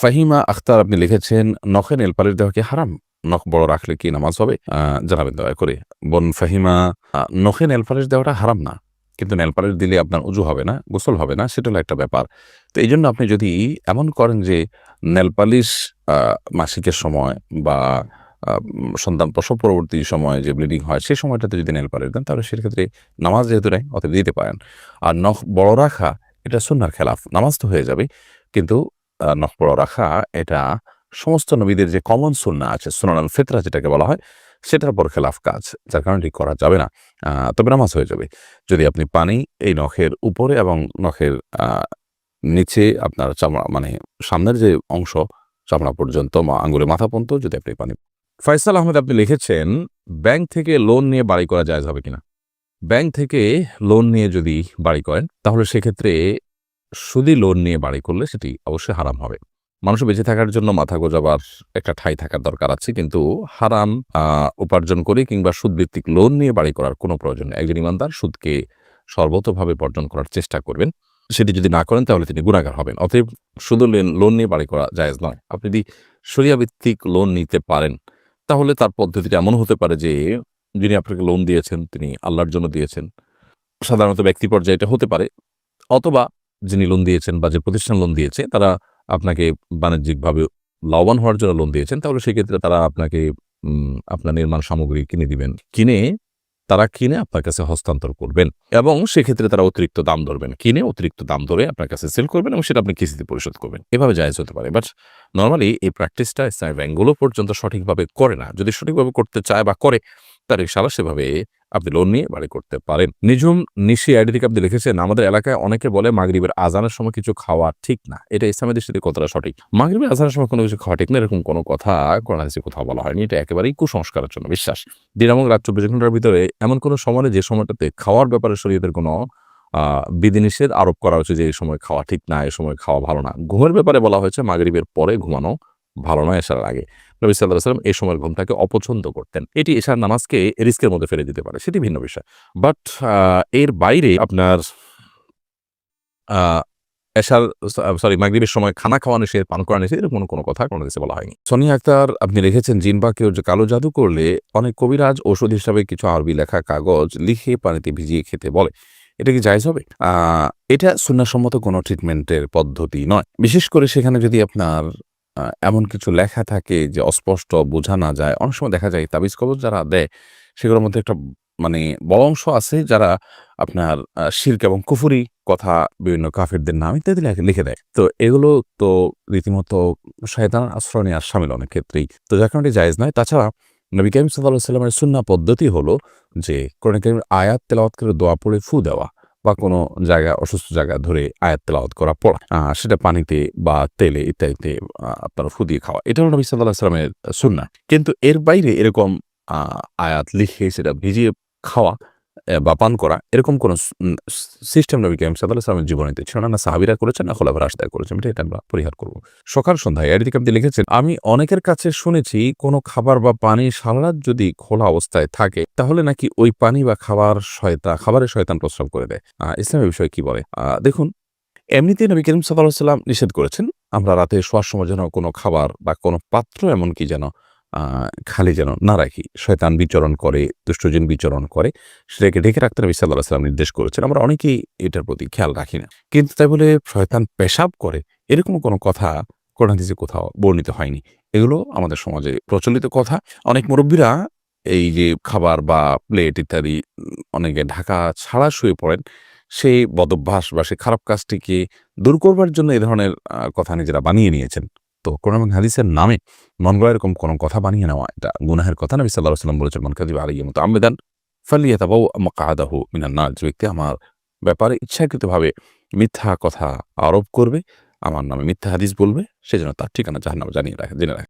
ফাহিমা আখতার আপনি লিখেছেন, নখে নেল পালিশ দেওয়া কি হারাম, নখ বড় রাখলে কি নামাজ হবে? জানাবেন দয়া করে। বোন ফাহিমা নখে নেল পালিশ দেওয়াটা হারাম না, কিন্তু নেল পালিশ দিলে আপনার উজু হবে না, গোসল হবে না, সেটা একটা ব্যাপার। তো এই জন্য আপনি যদি এমন করেন যে, নেল পালিশ মাসিকের সময় বা সন্তান প্রসব পরবর্তী সময় যে ব্লিডিং হয় সেই সময়টাতে যদি নেল পালিশ দেন, তাহলে সেক্ষেত্রে নামাজ যেহেতু নাই অতএব দিতে পারেন। আর নখ বড় রাখা, এটা সুন্নার খেলাফ, নামাজ তো হয়ে যাবে, কিন্তু নখ বড় রাখা, এটা সমস্ত নবীদের যে কমন সুন্না আছে সুনান ফেতরা যেটাকে বলা হয়, সেটার পর খেলাফ কাজ, যার কারণে এটি করা যাবে না। তবে নামাজ হয়ে যাবে। যদি আপনি পানি এই নখের উপরে এবং নখের নিচে আপনার চামড়া মানে সামনের যে অংশ চামড়া পর্যন্ত আঙ্গুলের মাথা পর্যন্ত যদি আপনি পানি, ফয়সাল আহমেদ আপনি লিখেছেন, ব্যাংক থেকে লোন নিয়ে বাড়ি করা যায় হবে কিনা? ব্যাংক থেকে লোন নিয়ে যদি বাড়ি করেন, তাহলে সেক্ষেত্রে সুদি লোন নিয়ে বাড়ি করলে সেটি অবশ্যই হারাম হবে। মানুষ বেঁচে থাকার জন্য মাথা গোজাবার একটা ঠাই থাকার দরকার আছে, কিন্তু হারাম উপার্জন করে কিংবা সুদভিত্তিক লোন নিয়ে বাড়ি করার কোনো প্রয়োজন নেই। একজন ইমানদার সুদকে সর্বতভাবে বর্জন করার চেষ্টা করবেন। সেটি যদি না করেন, তাহলে তিনি গুণাগার হবেন। অতএব শুধু লেন- নিয়ে বাড়ি করা জায়েজ নয়। আপনি যদি সরিয়াভিত্তিক লোন নিতে পারেন, তাহলে তার পদ্ধতিটা এমন হতে পারে যে, যিনি আপনাকে লোন দিয়েছেন, তিনি আল্লাহর জন্য দিয়েছেন। সাধারণত ব্যক্তি পর্যায়ে এটা হতে পারে। অথবা যিনি লোন দিয়েছেন বা যে প্রতিষ্ঠান লোন দিয়েছে, তারা আপনাকে বাণিজ্যিকভাবে লাভবান হওয়ার জন্য লোন দিয়েছেন, তাহলে সেক্ষেত্রে তারা আপনাকে আপনার নির্মাণ সামগ্রী কিনে দিবেন। কিনে, তারা কিনে আপনার কাছে হস্তান্তর করবেন এবং সেক্ষেত্রে তারা অতিরিক্ত দাম ধরবেন। কিনে অতিরিক্ত দাম ধরে আপনার কাছে সেল করবেন এবং সেটা আপনি কিস্তিতে পরিশোধ করবেন। এভাবে জায়জ হতে পারে। বাট নর্মালি এই প্র্যাকটিসটা ইসলামী ব্যাংকগুলো পর্যন্ত সঠিকভাবে করে না। যদি সঠিকভাবে করতে চায় বা করে, তার ইশারা সেভাবে আপনি লোন নিয়ে বাড়ি করতে পারেন। নিজুম নিশি আইডি থেকে আপনি লিখেছেন আমাদের এলাকায় অনেকে বলে মাগরিবের আজানের সময় কিছু খাওয়া ঠিক না। এটা ইসলামের দৃষ্টিতে কতটা সঠিক? মাগরিবের আজানের সময় কোনো কিছু খাওয়া ঠিক না, এরকম কোনো কথা কোরআন হাদিসে কোথাও বলা হয়নি। এটা একেবারেই কুসংস্কারের জন্য বিশ্বাস। দিন এবং রাত চব্বিশ ঘণ্টার ভিতরে এমন কোনো সময় যে সময়টাতে খাওয়ার ব্যাপারে শরীয়তের কোনো বিধিনিষেধ আরোপ করা হয়েছে যে এই সময় খাওয়া ঠিক না, এই সময় খাওয়া ভালো না। ঘুমের ব্যাপারে বলা হয়েছে মাগরিবের পরে ঘুমানো ভালো নয় এসার আগে। নবী সাল্লাহ সাল্লাম এই সময়ের ঘুমটাকে অপছন্দ করতেন। এটি এশার নামাজকে রিস্কের মধ্যে ফেলে দিতে পারে, সেটি ভিন্ন বিষয়। বাট এর বাইরে আপনার এশার, সরি, মাগরিবের সময় খানা খাওয়া নিষেধ, পান করা নিষেধ, এরকম কোনো কথা কোনো কিছু বলা হয়নি। সোনিয়া আক্তার, আপনি লিখেছেন, জিন বা কেউ যে কালো জাদু করলে অনেক কবিরাজ ওষুধ হিসাবে কিছু আরবি লেখা কাগজ লিখে পানিতে ভিজিয়ে খেতে বলে। এটা কি জায়জ হবে? এটা সুন্নাসম্মত কোনো ট্রিটমেন্টের পদ্ধতি নয়। বিশেষ করে সেখানে যদি আপনার এমন কিছু লেখা থাকে যে অস্পষ্ট, বোঝা না যায়। অনেক সময় দেখা যায় তাবিজ কবজ যারা দেয়, সেগুলোর মধ্যে একটা মানে বড় অংশ আছে যারা আপনার শির্ক এবং কুফুরি কথা বিভিন্ন কাফেরদের নাম ইত্যাদি লেখে- লিখে দেয়। তো এগুলো তো রীতিমতো শয়তান আশ্রয় নেওয়ার সামিল অনেক ক্ষেত্রেই। তো যার কারণে জায়েজ নয়। তাছাড়া নবী করিম সাল্লাহ সাল্লামের সুন্না পদ্ধতি হলো যে কোরআন করিমের আয়াত তেলাওয়াত করে দোয়া পড়ে ফু দেওয়া। বা কোনো জায়গা, অসুস্থ জায়গা ধরে আয়াত তেলাওয়াত করা, পড়া সেটা পানিতে বা তেলে ইত্যাদিতে আপনার ফু দিয়ে খাওয়া। এটা হলো নবী সাল্লাহ সাল্লামের সুন্না কিন্তু এর বাইরে এরকম আয়াত লিখে সেটা ভিজিয়ে খাওয়া বা পান করা, এরকম কোন সিস্টেম নবী কাইম সাল্লাহ সাল্লামের জীবনীতে ছিল না সাহাবিরা করেছেন না খোলাফার আশদায় করেছেন, এটা আমরা পরিহার করব। সকাল সন্ধ্যায়, এর দিকে আপনি লিখেছেন, আমি অনেকের কাছে শুনেছি, কোনো খাবার বা পানি সারারাত যদি খোলা অবস্থায় থাকে, তাহলে নাকি ওই পানি বা খাবার শয়তান, খাবারের শয়তান প্রস্রাব করে দেয়। ইসলামের বিষয়ে কি বলে? দেখুন, এমনিতেই নবী করিম সাল্লাহ সাল্লাম নিষেধ করেছেন, আমরা রাতে শোয়ার সময় যেন কোনো খাবার বা কোনো পাত্র এমনকি যেন খালি যেন না রাখি। শয়তান বিচরণ করে, দুষ্টজিন বিচরণ করে, সেটাকে ঢেকে রাখতে নবী সাল্লাহ সাল্লাম নির্দেশ করেছেন। আমরা অনেকেই এটার প্রতি খেয়াল রাখি না। কিন্তু তাই বলে শয়তান পেশাব করে, এরকম কোনো কথা কোরআন হাদিসে কোথাও বর্ণিত হয়নি। এগুলো আমাদের সমাজে প্রচলিত কথা। অনেক মুরব্বীরা এই যে খাবার বা প্লেট ইত্যাদি অনেকে ঢাকা ছাড়া শুয়ে পড়েন, সেই বদভ্যাস বা সেই খারাপ কাজটিকে দূর করবার জন্য এই ধরনের কথা নিজেরা বানিয়ে নিয়েছেন। কোরআন এবং হাদিসের নামে মন গড়া এরকম কোনো কথা বানিয়ে নেওয়া এটা গুনাহের কথা। নবী সাল্লাহ সাল্লাম বলেছেন, মন কাদিব আলিয়া মতো আমেদান ফালিয়া তাবাউ মাকাদাহু মিনান নার। যে ব্যক্তি আমার ব্যাপারে ইচ্ছাকৃতভাবে মিথ্যা কথা আরোপ করবে, আমার নামে মিথ্যা হাদিস বলবে সেজন্য তার ঠিকানা জাহান্নামে জানিয়ে রাখে, জেনে রাখে।